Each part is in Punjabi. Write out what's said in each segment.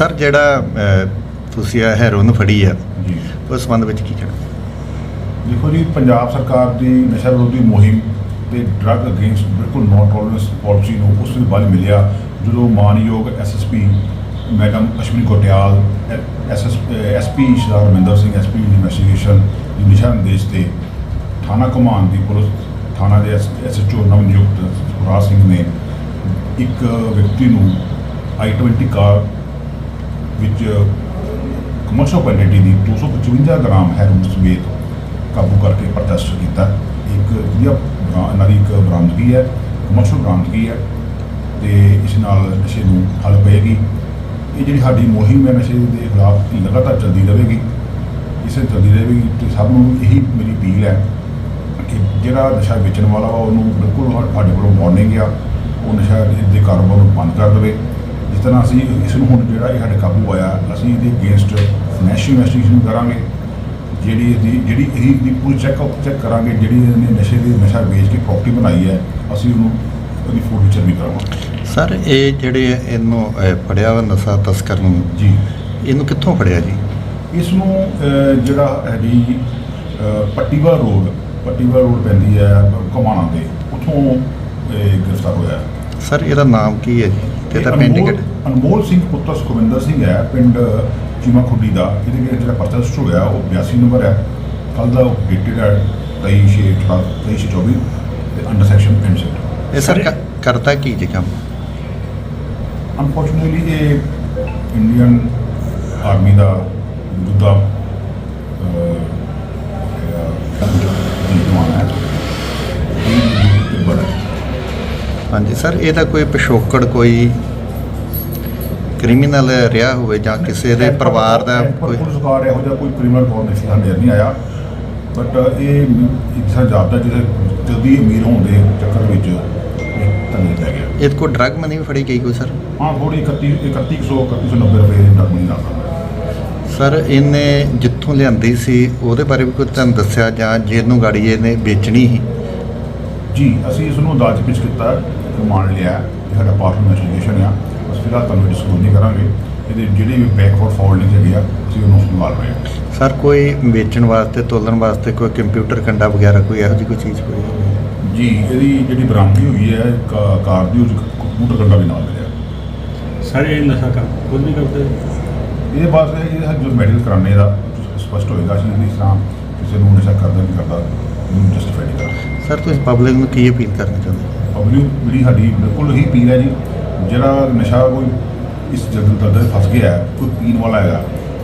ਸਰ ਜਿਹੜਾ ਤੁਸੀਂ ਇਹ ਹੈਰੋਨ ਫੜੀ ਆ ਜੀ। ਉਸ ਸੰਬੰਧ ਵਿੱਚ ਕੀ ਕਹਿਣਾ? ਦੇਖੋ ਜੀ ਪੰਜਾਬ ਸਰਕਾਰ ਦੀ ਨਸ਼ਾ ਵਿਰੋਧੀ ਮੁਹਿੰਮ ਤੇ ਡਰੱਗ ਅਗੇਂਸਟ ਬਿਲਕੁਲ ਨੋ ਟੋਲਰੈਂਸ ਪਾਲਿਸੀ ਨੂੰ ਉਸ ਤੋਂ ਬਾਅਦ ਮਿਲਿਆ ਜਦੋਂ ਮਾਨਯੋਗ SSP madam Ashwani Kotiyal SP Shri Raminder Singh SP investigation ਦੀ ਦਿਸ਼ਾ ਨਿਰਦੇਸ਼ ਤੇ ਥਾਣਾ ਕਮਾਨ ਦੀ ਪੁਲਿਸ ਥਾਣਾ ਦੇ ਐਸਐਚਓ ਨਵ ਨਿਯੁਕਤ ਸੁਖਰਾਜ ਸਿੰਘ ਨੇ ਇੱਕ ਵਿਅਕਤੀ ਨੂੰ i20 ਕਾਰ ਵਿੱਚ ਕਮਰਸ਼ਲ ਕੁਆਂਟੀਟੀ ਦੀ 255 ਗ੍ਰਾਮ ਹੈਰੋਇਨ ਸਮੇਤ ਕਾਬੂ ਕਰਕੇ ਪ੍ਰਦਰਸ਼ਨ ਕੀਤਾ। ਇੱਕ ਵਧੀਆ ਬਰਾ- ਇਹਨਾਂ ਦੀ ਇੱਕ ਬਰਾਮਦਗੀ ਹੈ ਕਮਰਸ਼ੀਅਲ ਬਰਾਮਦਗੀ ਹੈ ਤੇ ਇਸ ਨਾਲ ਨਸ਼ੇ ਨੂੰ ਹੱਲ ਪਏਗੀ ਇਹ ਜਿਹੜੀ ਸਾਡੀ ਮੁਹਿੰਮ ਹੈ ਨਸ਼ੇ ਦੇ ਖਿਲਾਫ ਇਹ ਲਗਾਤਾਰ ਚੱਲਦੀ ਰਹੇਗੀ। ਇਸੇ ਚੱਲਦੀ ਰਹੇਗੀ ਤੇ ਸਭ ਨੂੰ ਇਹੀ ਮੇਰੀ ਅਪੀਲ ਹੈ ਕਿ ਜਿਹੜਾ ਨਸ਼ਾ ਵੇਚਣ ਵਾਲਾ ਵਾ ਉਹਨੂੰ ਬਿਲਕੁਲ ਸਾਡੇ ਕੋਲੋਂ ਵਾਰਨਿੰਗ ਆ, ਉਹ ਨਸ਼ਾ ਦੇ ਕਾਰੋਬਾਰ ਨੂੰ ਬੰਦ ਕਰ ਦੇਵੇ। ਜਿਸ ਤਰ੍ਹਾਂ ਅਸੀਂ ਇਸ ਨੂੰ ਹੁਣ ਜਿਹੜਾ ਇਹ ਸਾਡੇ ਕਾਬੂ ਆਇਆ ਅਸੀਂ ਇਹਦੇ ਅਗੇਂਸਟ ਫਾਈਨੈਂਸ਼ੀਅਲ ਇਨਵੈਸਟੀਗੇਸ਼ਨ ਕਰਾਂਗੇ ਜਿਹੜੀ ਇਹਦੀ ਜਿਹੜੀ ਇਹ ਦੀ ਪੂਰੀ ਚੈੱਕ ਚੈੱਕ ਕਰਾਂਗੇ ਜਿਹੜੀ ਇਹਨੇ ਨਸ਼ੇ ਦੀ ਨਸ਼ਾ ਵੇਚ ਕੇ ਪ੍ਰਾਪਰਟੀ ਬਣਾਈ ਹੈ ਅਸੀਂ ਉਹਨੂੰ ਉਹਦੀ ਫੋਟੋ ਵਿਚਰ ਵੀ ਕਰਾਂਗੇ। ਸਰ ਇਹ ਜਿਹੜੇ ਇਹਨੂੰ ਫੜਿਆ ਵਾ ਨਸ਼ਾ ਤਸਕਰ ਨੂੰ ਜੀ। ਇਹਨੂੰ ਕਿੱਥੋਂ ਫੜਿਆ ਜੀ? ਇਸ ਨੂੰ ਜਿਹੜਾ ਹੈ ਜੀ ਪੱਟੀਵਾ ਰੋਡ ਪੱਟੀਵਾ ਰੋਡ ਪੈਂਦੀ ਹੈ ਘਮਾਣਾ ਦੇ ਉੱਥੋਂ ਇਹ ਗ੍ਰਿਫਤਾਰ ਹੋਇਆ। ਸਰ ਇਹਦਾ ਨਾਮ ਕੀ ਹੈ ਜੀ? ਤੇ ਇਹਦਾ ਇਹ ਪਿੰਡ ਅਨਮੋਲ- ਕਿਹੜਾ? ਅਨਮੋਲ ਸਿੰਘ ਪੁੱਤਰ ਸੁਖਵਿੰਦਰ ਸਿੰਘ ਹੈ ਪਿੰਡ ਚੀਮਾ ਖੁੱਡੀ ਦਾ। ਇਹਦੇ ਵਿੱਚ ਜਿਹੜਾ ਪਰਚਾ ਰਜਿਸਟਰ ਹੋਇਆ ਉਹ 82 ਨੰਬਰ ਹੈ। ਕੱਲ ਦਾ ਡੇਟਡ ਹੈ 23 24 ਤੇ ਅੰਡਰ ਸੈਕਸ਼ਨ ਐਂਡ ਇਹ ਸਰ ਕ- ਕਰਦਾ ਕੀ ਜੀ ਕੰਮ? ਅਨਫੋਰਚੂਨੇਟਲੀ ਇਹ ਇੰਡੀਅਨ ਆਰਮੀ ਦਾ ਦੂਜਾ ਜਵਾਨ ਹੈ ਇਹ ਬੜਾ ਹਾਂਜੀ ਸਰ ਇਹਦਾ ਕੋਈ ਪਿਛੋਕੜ ਕੋਈ ਕ੍ਰਿਮੀਨਲ ਰਿਹਾ ਹੋਵੇ ਜਾਂ ਕਿਸੇ ਦੇ ਪਰਿਵਾਰ ਦਾ ਕੋਈ ਕੋਈ ਕਾਰ ਇਹੋ ਜਿਹਾ ਕੋਈ ਕ੍ਰਿਮੀਨਲ ਕੌਰ ਨਹੀਂ ਸੀ ਸਾਡੇ ਨਹੀਂ ਆਇਆ। ਬਟ ਇਹ ਇਨਸਾਨ ਜਾਪਦਾ ਜਿਹਦੇ ਜਲਦੀ ਅਮੀਰ ਹੋਣ ਦੇ ਚੱਕਰ ਵਿੱਚ ਇਹ ਤੰਗੇ ਪੈ ਗਿਆ। ਇਹ ਕੋਈ ਡਰਗ ਮਨੀ ਵੀ ਫੜੀ ਗਈ ਕੋਈ ਸਰ? ਹਾਂ ਥੋੜੀ 31 3100 3190 ਰੁਪਏ ਦੀ ਡਰਮੀ ਲੱਗਦਾ ਸਰ ਇਹਨੇ ਜਿੱਥੋਂ ਲਿਆਂਦੀ ਸੀ ਉਹਦੇ ਬਾਰੇ ਵੀ ਕੋਈ ਤੁਹਾਨੂੰ ਦੱਸਿਆ ਜਾਂ ਜਿਹਨੂੰ ਗਾੜੀ ਇਹਨੇ ਵੇਚਣੀ ਸੀ? ਜੀ ਅਸੀਂ ਇਸ ਨੂੰ ਅਦਾਲਤ ਵਿੱਚ ਕੀਤਾ। ਰਿਮਾਂਡ ਲਿਆ ਇਹ ਸਾਡਾ ਪਾਰਟ ਇਨਵੈਸਟੀਗੇਸ਼ਨ ਆ। ਬਸ ਫਿਲਹਾਲ ਤੁਹਾਨੂੰ ਡਿਸਕਲੋਜ਼ ਨਹੀਂ ਕਰਾਂਗੇ। ਇਹਦੇ ਜਿਹੜੇ ਵੀ ਬੈਕਵਰਡ ਫਾਰਵਰਡਿੰਗ ਹੈਗੀ ਆ ਅਸੀਂ ਉਹਨੂੰ ਸੰਭਾਲ ਰਹੇ ਹਾਂ। ਸਰ ਕੋਈ ਵੇਚਣ ਵਾਸਤੇ ਤੋਲਣ ਵਾਸਤੇ ਕੋਈ ਕੰਪਿਊਟਰ ਕੰਡਾ ਵਗੈਰਾ ਕੋਈ ਇਹੋ ਜਿਹੀ ਕੋਈ ਚੀਜ਼ ਹੋਵੇ? ਜੀ ਇਹਦੀ ਜਿਹੜੀ ਬਰਾਮਦੀ ਹੋਈ ਹੈ ਕਾ- ਕਾਰ ਦੀ ਉਸ ਕੰਪਿਊਟਰ ਕੰਡਾ ਵੀ ਨਾਲ ਮਿਲਿਆ। ਸਾਰੇ ਇਹ ਨਸ਼ਾ ਕਰ ਖੁਦ ਵੀ ਕਰਦੇ? ਇਹਦੇ ਬਾਅਦ ਇਹ ਜੋ ਮੈਡੀਕਲ ਕਰਾਣੇ ਦਾ ਸਪਸ਼ਟ ਹੋਏਗਾ ਅਸੀਂ ਇਸ ਤਰ੍ਹਾਂ ਕਿਸੇ ਨੂੰ ਨਸ਼ਾ ਕਰਦਾ ਨਹੀਂ ਕਰਦਾ ਜਸਟੀਫਾਈ ਨਹੀਂ ਕਰਦਾ ਸਰ ਤੁਸੀਂ ਪਬਲਿਕ ਨੂੰ ਕੀ ਅਪੀਲ ਕਰਨਾ ਚਾਹੁੰਦੇ ਪਬਲਿਕ ਜਿਹੜੀ ਸਾਡੀ ਬਿਲਕੁਲ ਹੀ ਅਪੀਲ ਹੈ ਜੀ। ਜਿਹੜਾ ਨਸ਼ਾ ਕੋਈ ਇਸ ਜਗਤ ਦਲਦਲ ਫਸ ਗਿਆ ਹੈ, ਕੋਈ ਪੀਣ ਵਾਲਾ ਹੈਗਾ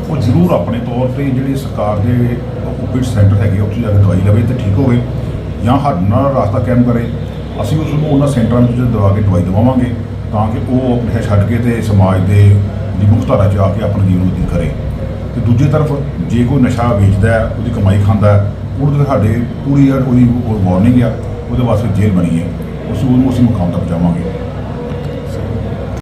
ਉਹ ਜ਼ਰੂਰ ਆਪਣੇ ਤੌਰ ਤੇ ਜਿਹੜੇ ਸਰਕਾਰ ਦੇ ਓਪੀਡ ਸੈਂਟਰ ਹੈਗੇ ਉੱਥੇ ਜਾ ਕੇ ਦਵਾਈ ਲਵੇ ਤੇ ਠੀਕ ਹੋਵੇ ਜਾਂ ਸਾਡੇ ਨਾਲ ਰਾਸਤਾ ਕਾਇਮ ਕਰੇ। ਅਸੀਂ ਉਸ ਨੂੰ ਉਹਨਾਂ ਸੈਂਟਰਾਂ ਵਿੱਚ ਦਵਾ ਕੇ ਦਵਾਈ ਦਵਾਵਾਂਗੇ ਤਾਂ ਕਿ ਉਹ ਨਸ਼ਾ ਛੱਡ ਕੇ ਤੇ ਸਮਾਜ ਦੇ ਦੀ ਮੁੱਖ ਧਾਰਾ 'ਚ ਆ ਕੇ ਆਪਣਾ ਜੀਵਨ ਬਤੀਤ ਕਰੇ। ਤੇ ਦੂਜੀ ਤਰਫ ਜੇ ਕੋਈ ਨਸ਼ਾ ਵੇਚਦਾ ਹੈ ਉਹਦੀ ਕਮਾਈ ਖਾਂਦਾ ਹੈ ਉਹਦੇ ਸਾਡੇ ਪੂਰੀ ਉਹਦੀ ਵਾਰਨਿੰਗ ਆ, ਉਹਦੇ ਵਾਸਤੇ ਜੇਲ੍ਹ ਬਣੀ ਹੈ ਉਸ ਨੂੰ ਅਸੀਂ ਮੁਕਾਮ ਤੱਕ ਪਹੁੰਚਾਵਾਂਗੇ